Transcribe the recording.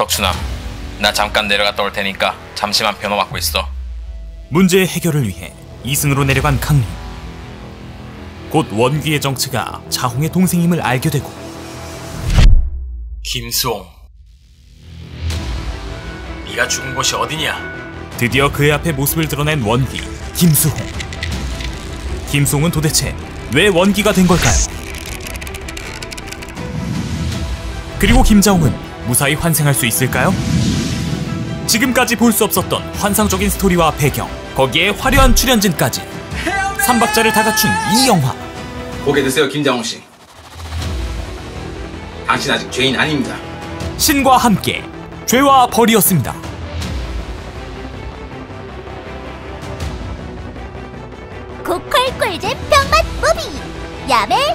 덕춘아, 나 잠깐 내려갔다 올 테니까 잠시만 변호 맡고 있어. 문제의 해결을 위해 이승으로 내려간 강림. 곧 원귀의 정체가 자홍의 동생임을 알게 되고 김수홍. 네가 죽은 곳이 어디냐? 드디어 그의 앞에 모습을 드러낸 원귀 김수홍. 김수홍은 도대체 왜 원귀가 된 걸까요? 그리고 김자홍은 무사히 환생할 수 있을까요? 지금까지 볼 수 없었던 환상적인 스토리와 배경, 거기에 화려한 출연진까지 삼박자를 다 갖춘 이 영화 고개 드세요 김장훈 씨. 당신 아직 죄인 아닙니다. 신과 함께 죄와 벌이었습니다. 고퀄 꿀잼 병맛 무비 야매